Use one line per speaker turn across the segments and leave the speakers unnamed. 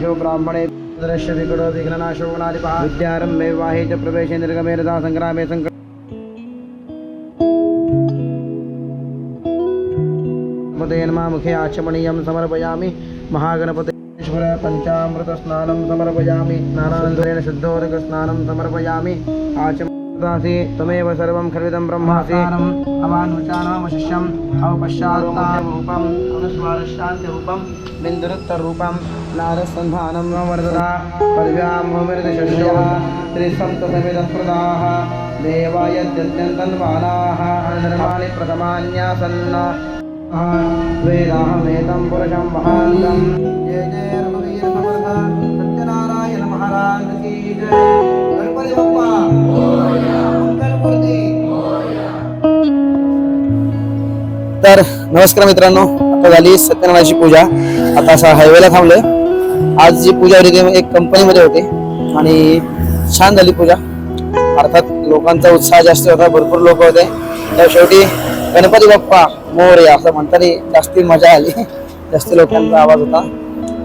जो ब्राह्मणे दृश्य विकटो विघ्ननाशो गुणाधिपः वाहे च प्रवेशे निर्गमे रथा सङ्ग्रामे सङ्कट पते नमः मुखे आचमनीयं समर्पयामि महागणपतेश्वर पञ्चामृतस्नानं समर्पयामि स्नानानन्तरेण शुद्धोदकस्नानं समर्पयामि आचमदासि त्वमेव सर्वं खल्विदं ब्रह्मासि। अवानुचानामशिष्यम् अवपश्चात्तारूपम् अनुस्वारशान्तिरूपं बिन्दुरुत्तररूपं नारसन्धानं वर्धता पदव्यां भूमिर्दिशस्यः त्रिसप्तसमिदस्मृताः देवायत्यत्यन्तन्वानाः निर्माणि प्रथमान्यासन्न। वेदाहमेतं पुरुषं महान्तं जय जय रघुवीर समर्थ सत्यनारायण महाराज की जय। तर नमस्कार मित्रांनो आता झाली सत्यनारायणाची पूजा. आता असा हायवेला थांबलोय. आज जी पूजा होती ती एक कंपनीमध्ये होते आणि छान झाली पूजा. अर्थात लोकांचा उत्साह जास्त होता भरपूर लोक होते. तर शेवटी गणपती बाप्पा मोरया असं म्हणताना जास्ती मजा आली. जास्त लोकांचा आवाज होता.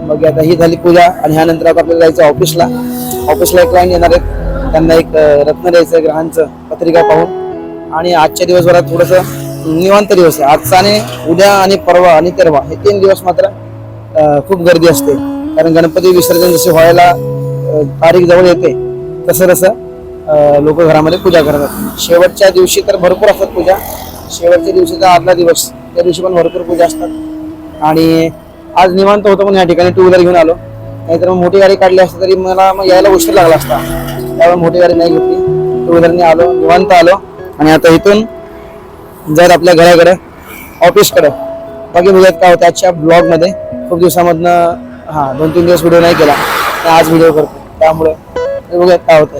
मग आता ही झाली पूजा आणि ह्यानंतर आता आपल्याला जायचं ऑफिसला ऑफिसला एक क्लायंट येणार आहेत. त्यांना एक रत्न द्यायचं ग्रहांचं पत्रिका पाहून. आणि आजच्या दिवसभरात थोडंसं निवांत दिवस आहे. आजचा आणि उद्या आणि परवा आणि तेरवा हे तीन दिवस मात्र खूप गर्दी असते. कारण गणपती विसर्जन जसे व्हायला तारीख जवळ येते तसं तसं लोक घरामध्ये पूजा करतात. शेवटच्या दिवशी तर भरपूर असतात पूजा. शेवटच्या दिवशीचा आदला दिवस. त्या दिवशी पण भरपूर पूजा असतात. आणि आज निवांत होतो पण या ठिकाणी टू व्हीलर घेऊन आलो. नाहीतर मग मोठी गाडी काढली असती तरी मला मग यायला उशीर लागला असता. त्यामुळे मोठी गाडी नाही घेतली. टू व्हीलरने आलो निवांत आलो. आणि आता इथून जर आपल्या घराकडे ऑफिसकडे बाकी बघूयात काय होतं आजच्या ब्लॉगमध्ये खूप दिवसामधनं हां दोन तीन दिवस व्हिडिओ नाही केला. आज व्हिडिओ करतो. त्यामुळे बघूयात काय होतं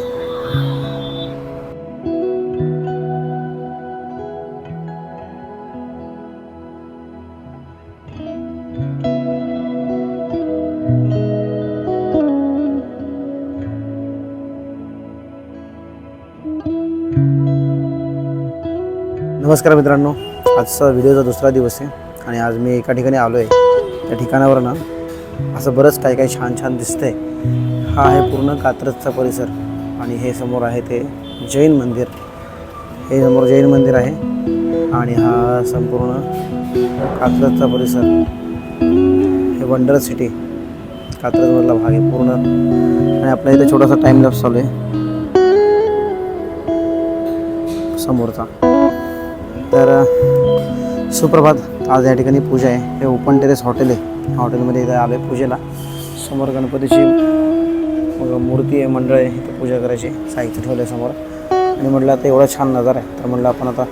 नमस्कार मित्रांनो आजचा व्हिडिओचा दुसरा दिवस आहे आणि आज मी एका ठिकाणी आलो आहे त्या ठिकाणावर ना असं बरंच काही काही छान छान दिसतंय. हा आहे पूर्ण कात्रजचा परिसर आणि हे समोर आहे ते जैन मंदिर. हे समोर जैन मंदिर आहे आणि हा संपूर्ण कात्रजचा परिसर. हे वंडर सिटी कात्रजमधला भाग आहे पूर्ण. आणि आपल्या इथे छोटासा टाईम लॅप्स चालू आहे. समोरचा. तर सुप्रभात. आज या ठिकाणी पूजा आहे. हे ओपन टेरेस हॉटेल आहे. हॉटेलमध्ये इथं आलं आहे पूजेला. समोर गणपतीची मग मूर्ती आहे मंडळ आहे. इथे पूजा करायची साहित्य ठेवलं आहे समोर. आणि म्हटलं आता एवढा छान नजारा आहे. तर म्हटलं आपण आता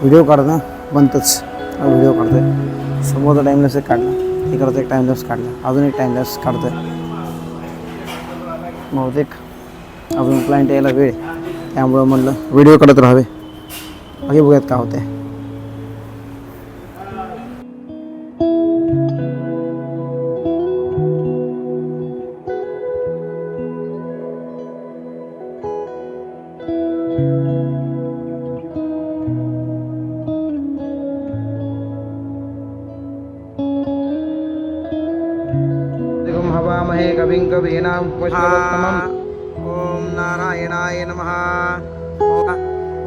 व्हिडिओ काढणं बनतंच व्हिडिओ काढतो आहे समोरचा टाईमलेस एक काढला. इकडचा एक टाईमलेस काढला. अजून एक टाईमलेस काढतो आहे बहुतेक अजून क्लायंट यायला वेळ त्यामुळं म्हटलं व्हिडिओ काढत राहावे. बाकी बघूयात का होते कविं कवीनां पुष्पवत्तमम् ॐ नारायणाय नमः।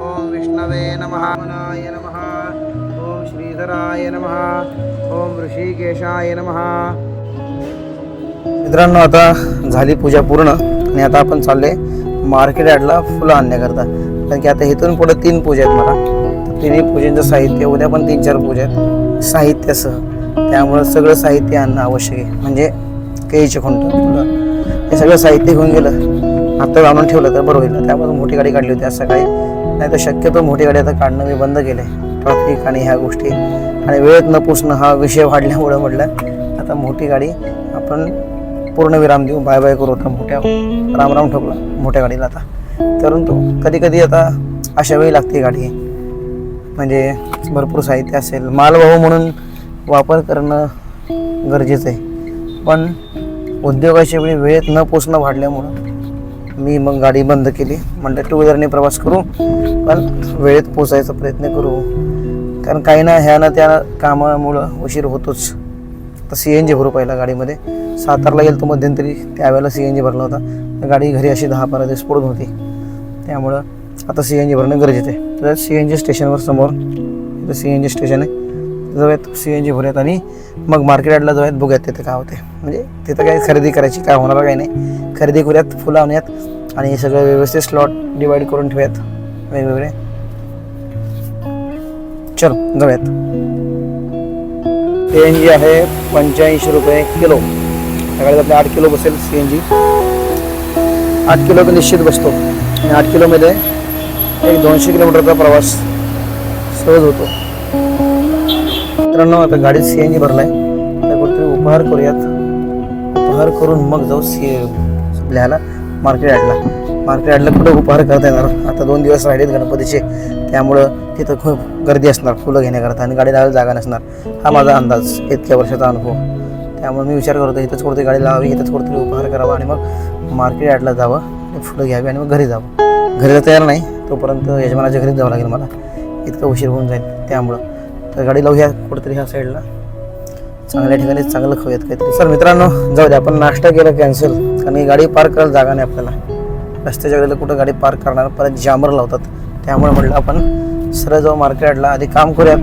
ॐ विष्णवे नमः। मनाय नमः। ॐ श्रीधराय नमः। ॐ ऋषिकेशाय नमः। मित्रांनो आता झाली पूजा पूर्ण आणि आता आपण चालले मार्केट यार्डला फुलं आणण्याकरता कारण की आता इथून पुढे तीन पूजा आहेत मला. तर तिन्ही पूजेचं साहित्य उद्या पण तीन चार पूजा आहेत. साहित्यासह. त्यामुळं सगळं साहित्य आणणं आवश्यक आहे. म्हणजे केळीचे खुंट हे सगळं साहित्य घेऊन गेलं. आता आणून ठेवलं तर बरं होईल. त्यापासून मोठी गाडी काढली होती आज सकाळी. नाही तर शक्यतो मोठी गाडी आता काढणं मी बंद केलं आहे ट्रॅफिक आणि ह्या गोष्टी. आणि वेळेत न पुसणं हा विषय वाढल्यामुळं म्हटलं आता मोठी गाडी आपण पूर्ण विराम देऊ बाय बाय करू आता मोठ्या राम राम ठोकला मोठ्या गाडीला आता. परंतु कधी कधी आता अशा वेळी लागते गाडी. म्हणजे भरपूर साहित्य असेल. मालवाहू म्हणून वापर करणं गरजेचं आहे. पण उद्योगाच्या वेळी वेळेत न पोचणं वाढल्यामुळं मी मग गाडी बंद केली. म्हणलं टू व्हीलरने प्रवास करू पण वेळेत पोचायचा प्रयत्न करू. कारण काही ना ह्या ना त्या कामामुळं उशीर होतोच. तर सी एन जी भरू पहिला गाडीमध्ये. सातारला गेलो तो मध्यंतरी त्यावेळेला सी एन जी भरला होता. गाडी घरी अशी दहा बारा दिवस पडून होती. त्यामुळं आता सी एन जी भरणं गरजेचं आहे. तर सी एन जी स्टेशनवर समोर इथं सी एन जी स्टेशन आहे. जाऊयात सी एन जी भरूयात आणि मग मार्केट यार्डला जाऊयात बघूयात तिथं काय होते म्हणजे तिथं काही खरेदी करायची काय होणार काय नाही. खरेदी करूयात फुलं आणूयात आणि सगळं व्यवस्थित स्लॉट डिवाईड करून ठेवूयात वेगवेगळे. चल जाऊयात. सी एन जी आहे पंच्याऐंशी रुपये किलो. सकाळी आपल्या आठ किलो बसेल सी एन जी. आठ किलो तर निश्चित बसतो. आणि आठ किलोमध्ये एक दोनशे किलोमीटरचा प्रवास सहज होतो. मित्रांनो आता गाडीत सी एन जी भरलाय. आता कुठेतरी उपहार करूयात. उपहार करून मग जाऊ सी आपल्याला मार्केट यार्डला. मार्केट यार्डला कुठं उपहार करता येणार? आता दोन दिवस राहिलेत गणपतीचे. त्यामुळं तिथं खूप गर्दी असणार फुलं घेण्याकरता. आणि गाडी लावायला जागा नसणार. हा माझा अंदाज इतक्या वर्षाचा अनुभव. त्यामुळे मी विचार करतो इथंच कुठेतरी गाडी लावावी इथंच कुठेतरी उपहार करावा आणि मग मार्केट यार्डला जावं फुलं घ्यावी आणि मग घरी जावं. घरी तर तयार नाही तोपर्यंत यजमानाच्या घरीच जावं लागेल मला. इतका उशीर होऊन जाईल त्यामुळं. तर गाडी लावूया कुठेतरी ह्या साईडला. चांगल्या ठिकाणी चांगलं खाऊयात काहीतरी. सर मित्रांनो जाऊ दे आपण नाश्ता केला कॅन्सल कारण ही गाडी पार्क करायला जागा नाही आपल्याला. रस्त्याच्या वेळेला कुठं गाडी पार्क करणार परत जामर लावतात. त्यामुळे म्हटलं आपण सरळ जाऊ मार्केटला आधी काम करूयात.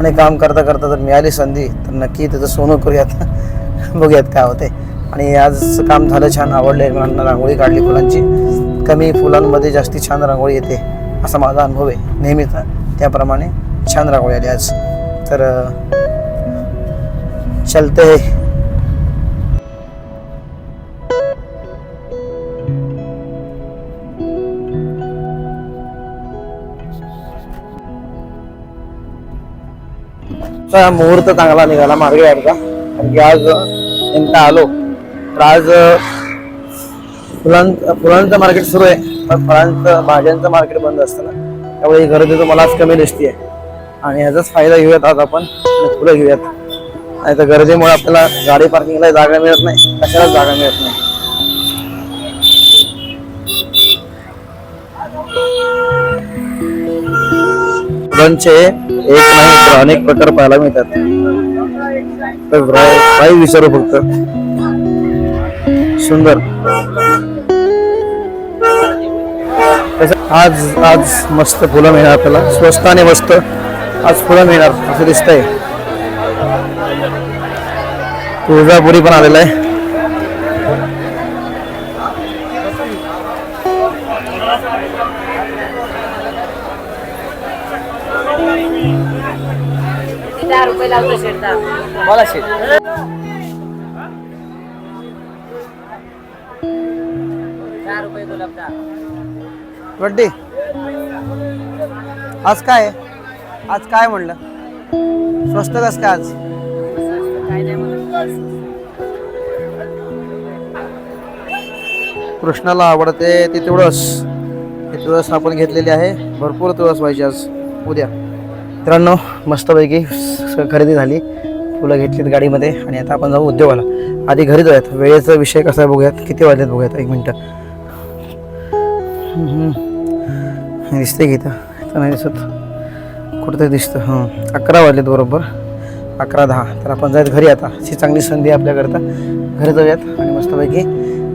आणि काम करता करता जर मिळाली संधी तर नक्की त्याचं सोनं करूयात. बघूयात काय होते आणि आज काम झालं छान आवडलं मुलांना रांगोळी काढली फुलांची. कमी फुलांमध्ये जास्ती छान रांगोळी येते असा माझा अनुभव आहे. नेहमीचा त्याप्रमाणे छान रांगोळी आली आज. तर चलते. हैं मुहूर्त चांगला निघाला मार्गे यायचा कारण की आज नेमका आलो तर आज फुलां फुलांचं मार्केट सुरू आहे. पण फळांचं भाज्यांचं मार्केट बंद असतं ना. त्यामुळे ही गर्दी तुम्हाला आज कमी दिसते आणि ह्याचाच फायदा घेऊयात आज आपण फुलं घेऊयात. नाही तर गरजेमुळे आपल्याला गाडी पार्किंगला जागा मिळत नाही कशालाच जागा मिळत नाही. फुलांचे एक नाही तर अनेक प्रकार पाहायला मिळतात. तर काही विचारू फक्त. सुंदर. आज आज मस्त फुलं मिळणार आपल्याला. स्वस्त आणि मस्त आज फुलं मिळणार असं दिसतंय. तुळजापुरी पण आलेला आहे.
लावतो शेट. रुपये
आज काय आहे? आज काय म्हणलं? स्वस्त कस काय आज? कृष्णाला आवडते ते तुळस. ते तुळस आपण घेतलेली आहे. भरपूर तुळस पाहिजे आज. उद्या. मित्रांनो मस्तपैकी स- खरेदी झाली. फुलं घेतलीत गाडीमध्ये आणि आता आपण जाऊ उद्योगाला. आधी घरी जाऊयात. वेळेचा विषय कसा आहे बघूयात. किती वाजलेत बघूयात? एक मिनटं. दिसते हे की इथं नाही दिसत. कुठंतरी दिसतं. हां. अकरा वाजलेत बरोबर. अकरा दहा. तर आपण जायत घरी आता. अशी चांगली संधी आपल्याकरता. घरी जाऊयात आणि मस्तपैकी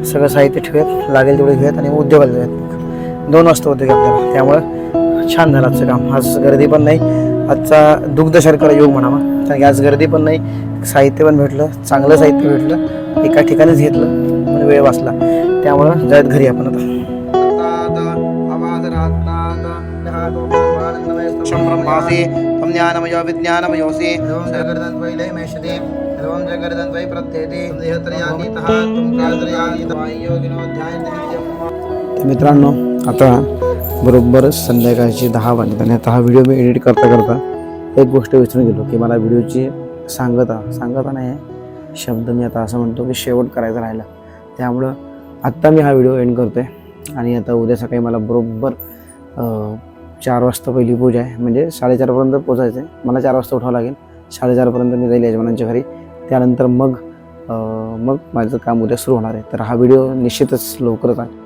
सगळं साहित्य ठेवूयात. लागेल तेवढे घेऊयात आणि उद्योगाला जाऊयात. दोन वाजता होते आपल्याला. त्यामुळं छान झालं आजचं काम. आज गर्दी पण नाही. आजचा दुग्ध शर्करा योग म्हणावा. कारण की आज गर्दी पण नाही. साहित्य पण भेटलं. चांगलं साहित्य भेटलं. एका ठिकाणीच घेतलं. म्हणून वेळ वाचला. त्यामुळं जायत घरी आपण आता. ब्रह्मासी त्वं ज्ञानमयो विज्ञानमयोऽसि एवं जगर्दन्त्वयि लयमेषति एवं जगर्दन्त्वयि प्रत्येति। देहत्रयानीतः त्वं कालत्रयानीतः वायुयोगिनो ध्यायन्ति नित्यम् तर मित्रांनो आता बरोबर संध्याकाळची दहा वाजले आणि आता हा व्हिडिओ मी एडिट करता करता एक गोष्ट विसरून गेलो की मला व्हिडिओची सांगता सांगता नाही आहे शब्द मी आता असं म्हणतो की शेवट करायचा राहिला. त्यामुळं आत्ता मी हा व्हिडिओ एंड करतो आहे आणि आता उद्या सकाळी मला बरोबर चार वाजता पहिली पूजा आहे. म्हणजे साडेचारपर्यंत पोचायचं आहे. मला चार वाजता उठावं लागेल. साडेचारपर्यंत मी जाईल यजमानांच्या घरी. त्यानंतर मग मग माझं काम उद्या सुरू होणार आहे. तर हा व्हिडिओ निश्चितच लवकरच आहे